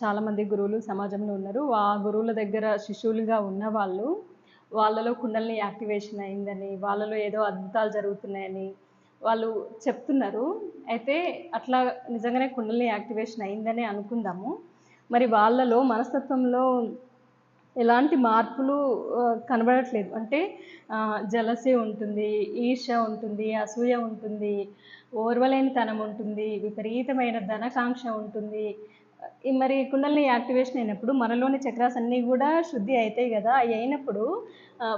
చాలామంది గురువులు సమాజంలో ఉన్నారు. ఆ గురువుల దగ్గర శిష్యులుగా ఉన్న వాళ్ళు వాళ్ళలో కుండల్ని యాక్టివేషన్ అయిందని వాళ్ళలో ఏదో అద్భుతాలు జరుగుతున్నాయని వాళ్ళు చెప్తున్నారు. అయితే అట్లా నిజంగానే కుండల్ని యాక్టివేషన్ అయిందని అనుకుందాము. మరి వాళ్ళలో మనస్తత్వంలో ఎలాంటి మార్పులు కనబడట్లేదు. అంటే జలసే ఉంటుంది ఈర్ష ఉంటుంది అసూయ ఉంటుంది ఓర్వలేనితనం ఉంటుంది విపరీతమైన ధనకాంక్ష ఉంటుంది మరి కుండలిని యాక్టివేషన్ అయినప్పుడు మనలోని చక్రాస్ అన్నీ కూడా శుద్ధి అవుతాయి కదా? అవి అయినప్పుడు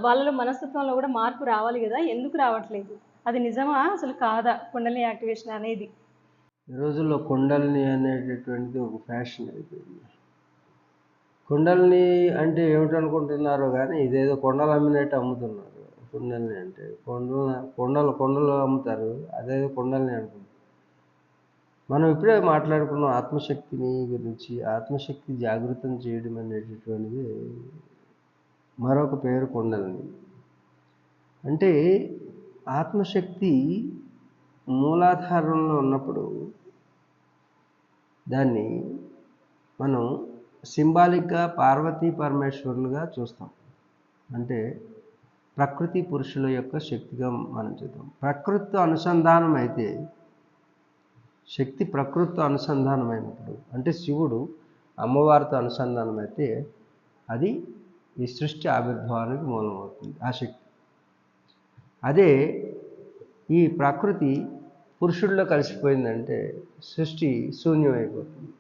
వాళ్ళలో మనస్తత్వంలో కూడా మార్పు రావాలి కదా? ఎందుకు రావట్లేదు? అది నిజమా? అసలు కాదా కుండలిని యాక్టివేషన్ అనేది? ఈ రోజుల్లో కుండల్ని అనేటటువంటిది ఒక ఫ్యాషన్ అయిపోయింది. కుండల్ని అంటే ఏమిటనుకుంటున్నారో కానీ ఇదేదో కొండలు అమ్మినట్టు అమ్ముతున్నారు. కుండల్ని అంటే కొండలు కొండలు కొండలు అమ్ముతారు. అదేదో కుండలిని అనుకుంటారు మనం ఇప్పుడే మాట్లాడుకున్నాం ఆత్మశక్తిని గురించి ఆత్మశక్తి జాగృతం చేయడం అనేటటువంటిది మరొక పేరు కొండలని. అంటే ఆత్మశక్తి మూలాధారంలో ఉన్నప్పుడు దాన్ని మనం సింబాలిక్గా పార్వతీ పరమేశ్వరులుగా చూస్తాం. అంటే ప్రకృతి పురుషుల యొక్క శక్తిగా మనం చూద్దాం. ప్రకృతితో అనుసంధానం అయితే శక్తి ప్రకృతితో అనుసంధానమైనప్పుడు అంటే శివుడు అమ్మవారితో అనుసంధానం అయితే అది ఈ సృష్టి ఆవిర్భావానికి మూలమవుతుంది ఆ శక్తి. అదే ఈ ప్రకృతి పురుషుల్లో కలిసిపోయిందంటే సృష్టి శూన్యమైపోతుంది.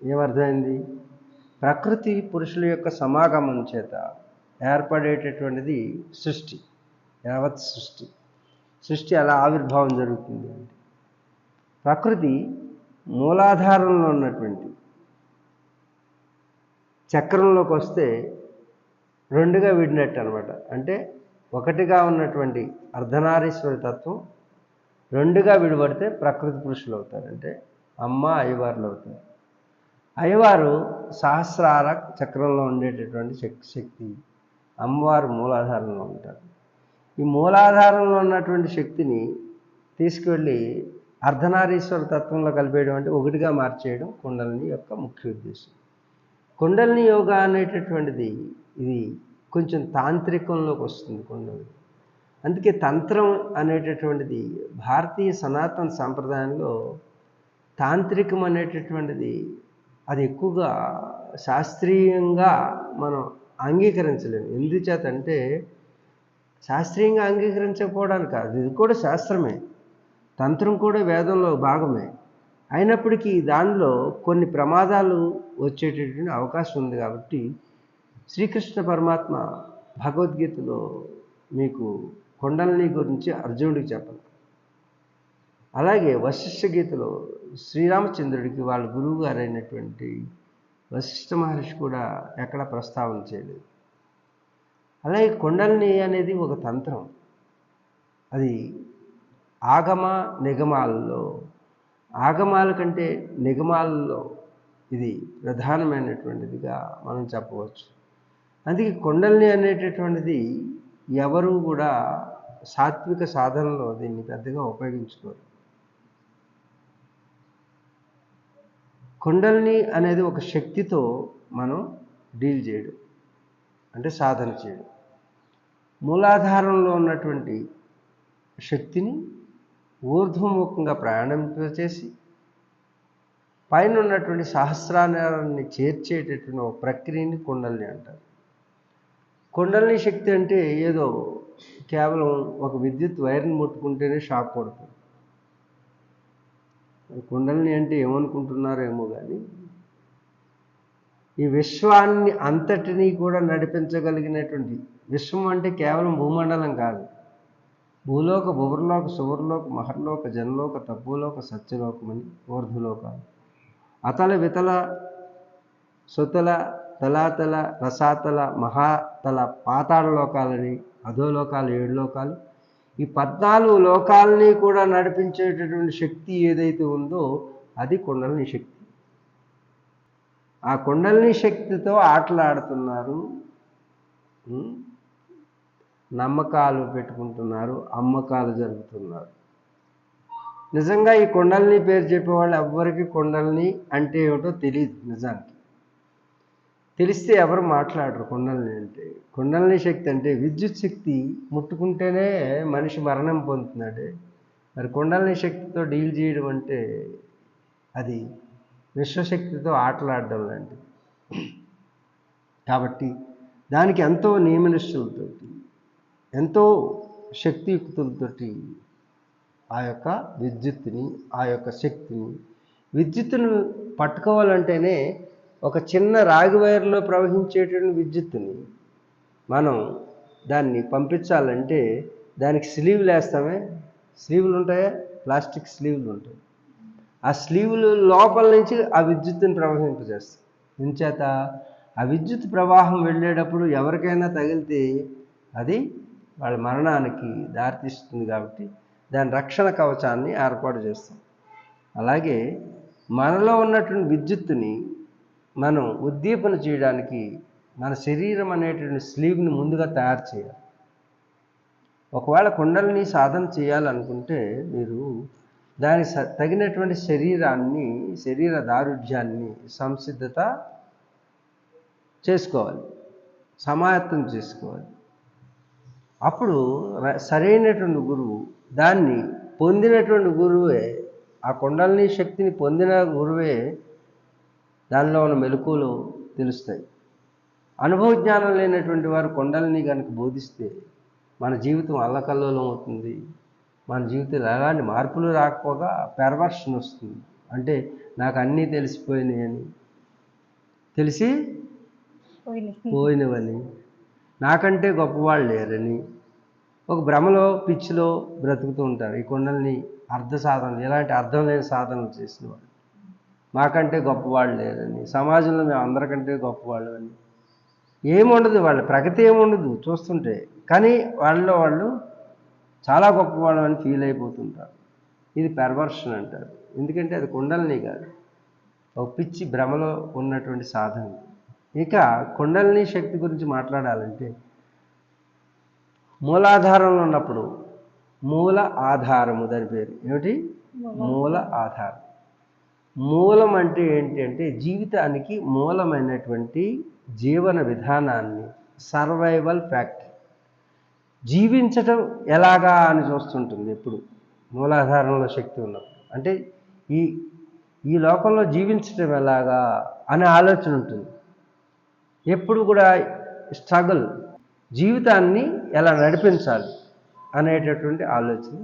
ఏమర్థమైంది? ప్రకృతి పురుషుల యొక్క సమాగమం చేత ఏర్పడేటటువంటిది సృష్టి యావత్ సృష్టి. సృష్టి అలా ఆవిర్భావం జరుగుతుంది అంటే ప్రకృతి మూలాధారంలో ఉన్నటువంటి చక్రంలోకి వస్తే రెండుగా విడినట్టు అనమాట అంటే ఒకటిగా ఉన్నటువంటి అర్ధనారీశ్వరి తత్వం రెండుగా విడిపడితే ప్రకృతి పురుషులు అవుతారు. అంటే అమ్మ అయ్యవార్లు అవుతారు. అయ్యవారు సహస్రార చక్రంలో ఉండేటటువంటి శక్తి శక్తి అమ్మవారు మూలాధారంలో ఉంటారు. ఈ మూలాధారంలో ఉన్నటువంటి శక్తిని తీసుకువెళ్ళి అర్ధనారీశ్వర తత్వంలో కలిపేయడం అంటే ఒకటిగా మార్చేయడం కుండలిని యొక్క ముఖ్య ఉద్దేశం. కుండలిని యోగా అనేటటువంటిది ఇది కొంచెం తాంత్రికంలోకి వస్తుంది కుండలిని అందుకే తంత్రం అనేటటువంటిది భారతీయ సనాతన సాంప్రదాయంలో తాంత్రికం అనేటటువంటిది అది ఎక్కువగా శాస్త్రీయంగా మనం అంగీకరించలేము. ఎందుచేత అంటే శాస్త్రీయంగా అంగీకరించకపోవడానికి కాదు. ఇది కూడా శాస్త్రమే. తంత్రం కూడా వేదంలో భాగమే. అయినప్పటికీ దానిలో కొన్ని ప్రమాదాలు వచ్చేటటువంటి అవకాశం ఉంది కాబట్టి శ్రీకృష్ణ పరమాత్మ భగవద్గీతలో మీకు కొండలని గురించి అర్జునుడికి చెప్పాలి. అలాగే వశిష్ఠ గీతలో శ్రీరామచంద్రుడికి వాళ్ళ గురువు గారైనటువంటి వశిష్ఠ మహర్షి కూడా ఎక్కడ ప్రస్తావన చేయలేదు. అలాగే కొండల్ని అనేది ఒక తంత్రం. అది ఆగమ నిగమాలలో ఆగమాల కంటే నిగమాల్లో ఇది ప్రధానమైనటువంటిదిగా మనం చెప్పవచ్చు. అందుకే కొండల్ని అనేటటువంటిది ఎవరు కూడా సాత్విక సాధనలో దీన్ని పెద్దగా ఉపయోగించుకోరు. కుండల్ని అనేది ఒక శక్తితో మనం డీల్ చేయడం అంటే సాధన చేయడం. మూలాధారంలో ఉన్నటువంటి శక్తిని ఊర్ధ్వముఖంగా ప్రయాణింపచేసి పైన ఉన్నటువంటి సహస్రాన్ని చేర్చేటటువంటి ఒక ప్రక్రియని కుండల్ని అంటారు. కుండలిని శక్తి అంటే ఏదో కేవలం ఒక విద్యుత్ వైర్ని ముట్టుకుంటేనే షాక్ కొడుతుంది. కుండలిని అంటే ఏమనుకుంటున్నారేమో కానీ ఈ విశ్వాన్ని అంతటినీ కూడా నడిపించగలిగినటువంటి విశ్వం అంటే కేవలం భూమండలం కాదు. భూలోక భువర్లోక సువర్లోక మహర్లోక జనలోక తప్పులోక సత్యలోకమని ఊర్ధ్వలోకాలు. అతల వితల సుతల తలాతల రసాతల మహాతల పాతాళ లోకాలని అధోలోకాలు ఏడు లోకాలు ఈ పద్నాలుగు లోకాలని కూడా నడిపించేటటువంటి శక్తి ఏదైతే ఉందో అది కుండలిని శక్తి. ఆ కుండలిని శక్తితో ఆటలాడుతున్నారు. నమ్మకాలు పెట్టుకుంటున్నారు అమ్మకాలు జరుగుతున్నారు. నిజంగా ఈ కొండల్ని పేరు చెప్పేవాళ్ళు ఎవ్వరికి కొండల్ని అంటే ఏమిటో తెలియదు నిజానికి. తెలిస్తే ఎవరు మాట్లాడరు కొండల్ని అంటే. కొండల్ని శక్తి అంటే విద్యుత్ శక్తి ముట్టుకుంటేనే మనిషి మరణం పొందుతున్నాడు. మరి కొండల్ని శక్తితో డీల్ చేయడం అంటే అది విశ్వశక్తితో ఆటలాడడం లాంటిది. కాబట్టి దానికి ఎంతో నియమనిష్టలతోటి ఎంతో శక్తియుక్తులతోటి ఆ యొక్క విద్యుత్తుని ఆ యొక్క శక్తిని విద్యుత్తును పట్టుకోవాలంటేనే ఒక చిన్న రాగి వైర్లో ప్రవహించేటువంటి విద్యుత్తుని మనం దాన్ని పంపించాలంటే దానికి స్లీవ్లు వేస్తామే. స్లీవ్లు ఉంటాయా? ప్లాస్టిక్ స్లీవ్లు ఉంటాయి. ఆ స్లీవ్లు లోపల నుంచి ఆ విద్యుత్తుని ప్రవహింపజేస్తాం ఇంచేత ఆ విద్యుత్ ప్రవాహం వెళ్ళేటప్పుడు ఎవరికైనా తగిలితే అది వాళ్ళ మరణానికి దారితీస్తుంది కాబట్టి దాని రక్షణ కవచాన్ని ఏర్పాటు చేస్తాం. అలాగే మనలో ఉన్నటువంటి విద్యుత్తుని మనం ఉద్దీపన చేయడానికి మన శరీరం అనేటువంటి స్లీవ్ని ముందుగా తయారు చేయాలి. ఒకవేళ కుండలని సాధన చేయాలనుకుంటే మీరు దాని స తగినటువంటి శరీరాన్ని శరీర దారుఢ్యాన్ని సంసిద్ధత చేసుకోవాలి. సమాయత్తం చేసుకోవాలి. అప్పుడు సరైనటువంటి గురువు దాన్ని పొందినటువంటి గురువే ఆ కుండలిని శక్తిని పొందిన గురువే దానిలో ఉన్న మెలకువలు తెలుస్తాయి. అనుభవ జ్ఞానం లేనటువంటి వారు కొండల్ని కనుక బోధిస్తే మన జీవితం అల్లకల్లోలం అవుతుంది. మన జీవితంలో ఎలాంటి మార్పులు రాకపోగా పెర్వర్షన్ వస్తుంది. అంటే నాకు అన్నీ తెలిసిపోయినాయి అని తెలిసి పోయినవని. నాకంటే గొప్పవాళ్ళు లేరని. ఒక భ్రమలో పిచ్చిలో బ్రతుకుతూ ఉంటారు. ఈ కొండల్ని అర్థ సాధనలు ఇలాంటి అర్థం లేని సాధనలు చేసిన వాళ్ళు మాకంటే గొప్పవాళ్ళు లేరని. సమాజంలో మేము అందరికంటే గొప్పవాళ్ళు అని. ఏముండదు వాళ్ళ ప్రగతి ఏముండదు చూస్తుంటే. కానీ వాళ్ళలో వాళ్ళు చాలా గొప్పవాళ్ళు అని ఫీల్ అయిపోతుంటారు. ఇది పెర్వర్షన్ అంటారు. ఎందుకంటే అది కుండలని కాదు. ఒక పిచ్చి భ్రమలో ఉన్నటువంటి సాధన ఇక కుండలిని శక్తి గురించి మాట్లాడాలంటే మూలాధారంలో ఉన్నప్పుడు మూల ఆధారము దాని పేరు. ఏమిటి? మూల. ఆధారం. మూలం అంటే ఏంటి అంటే జీవితానికి మూలమైనటువంటి జీవన విధానాన్ని సర్వైవల్ ఫ్యాక్టర్ జీవించటం ఎలాగా అని చూస్తుంటుంది ఎప్పుడు మూలాధారంలో శక్తి ఉన్నప్పుడు. అంటే ఈ ఈ లోకంలో జీవించటం ఎలాగా అనే ఆలోచన ఉంటుంది. ఎప్పుడు కూడా స్ట్రగుల్ జీవితాన్ని ఎలా నడిపించాలి అనేటటువంటి ఆలోచన.